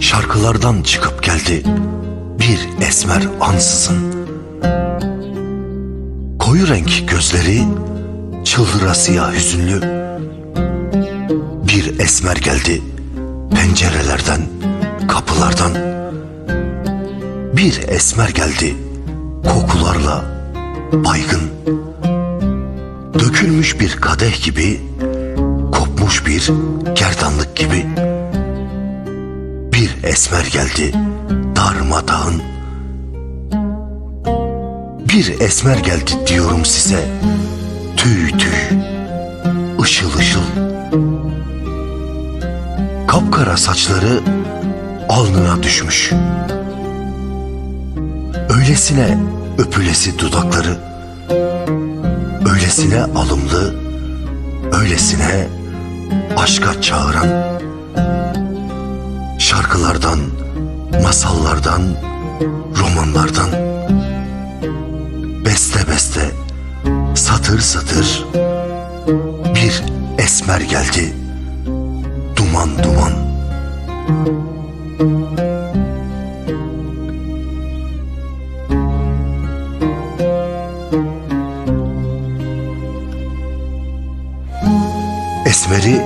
Şarkılardan çıkıp geldi bir esmer ansızın. Koyu renk gözleri çıldırasıya hüzünlü. Bir esmer geldi pencerelerden, kapılardan. Bir esmer geldi kokularla baygın. Dökülmüş bir kadeh gibi, kopmuş bir gerdanlık gibi. Bir esmer geldi darmadağın. Bir esmer geldi diyorum size. Tüy tüy, ışıl ışıl. Kapkara saçları alnına düşmüş. Öylesine öpülesi dudakları. Öylesine alımlı, öylesine aşka çağıran. Şarkılardan, masallardan, romanlardan. Beste beste, satır satır bir esmer geldi. Duman duman. Esmer'i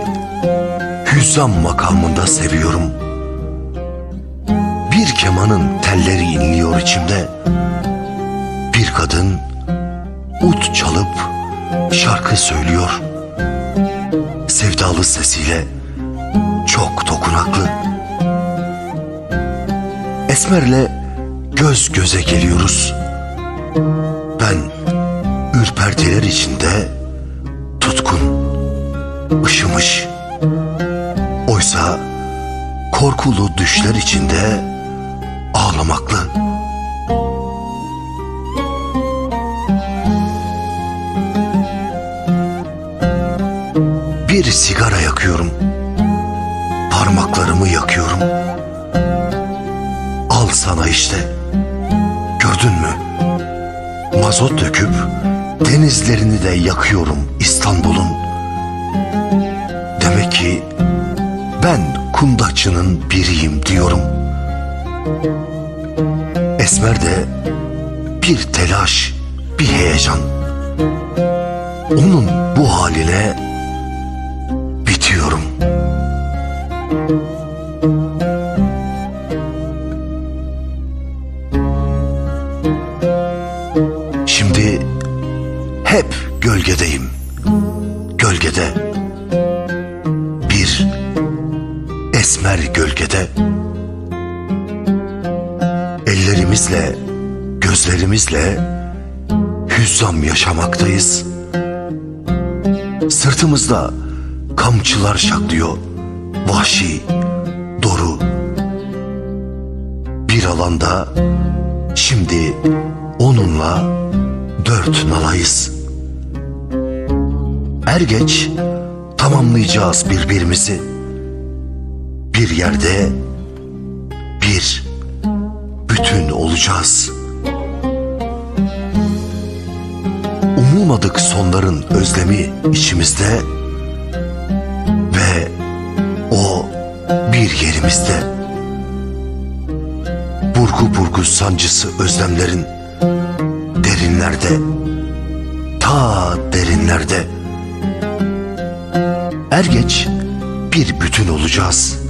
hüzzam makamında seviyorum. Bir kemanın telleri inliyor içimde. Bir kadın ut çalıp şarkı söylüyor. Sevdalı sesiyle çok dokunaklı. Esmer'le göz göze geliyoruz. Ben ürpertiler içinde tutkun, ışımış. Oysa korkulu düşler içinde ağlamaklı. Bir sigara yakıyorum. Parmaklarımı yakıyorum. Al sana işte. Gördün mü? Mazot döküp denizlerini de yakıyorum İstanbul'un. Kundaçının biriyim diyorum. Esmer de bir telaş, bir heyecan. Onun bu haline bitiyorum. Şimdi hep gölgedeyim. Gölgede. Esmer gölgede. Ellerimizle, gözlerimizle hüzzam yaşamaktayız. Sırtımızda kamçılar şaklıyor. Vahşi, doru. Bir alanda şimdi onunla dört nalayız. Er geç tamamlayacağız birbirimizi. Bir yerde bir bütün olacağız. Umulmadık sonların özlemi içimizde ve o bir yerimizde. Burgu burgu sancısı özlemlerin derinlerde, ta derinlerde. Er geç bir bütün olacağız.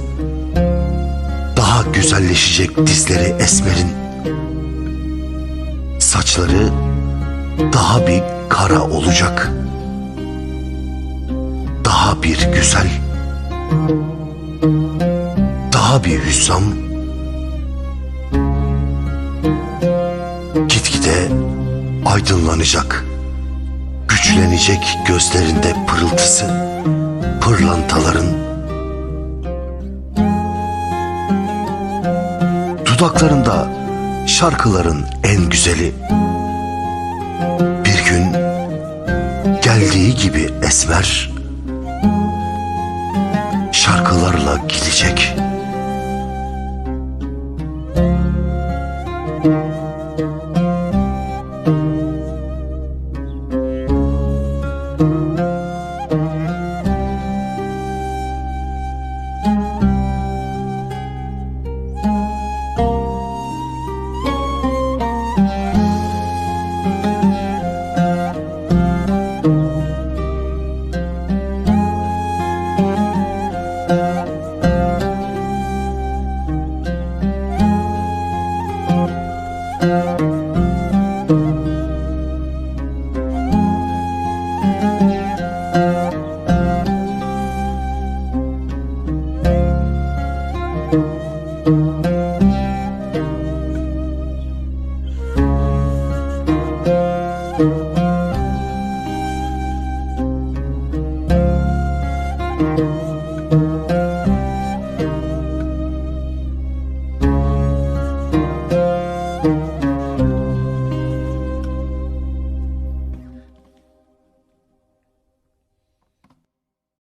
Daha güzelleşecek dizleri esmerin. Saçları daha bir kara olacak. Daha bir güzel. Daha bir hüssam. Gitgide aydınlanacak. Güçlenecek gözlerinde pırıltısı, pırlantaların. Kulaklarında şarkıların en güzeli. Bir gün geldiği gibi esmer şarkılarla gidecek. Müzik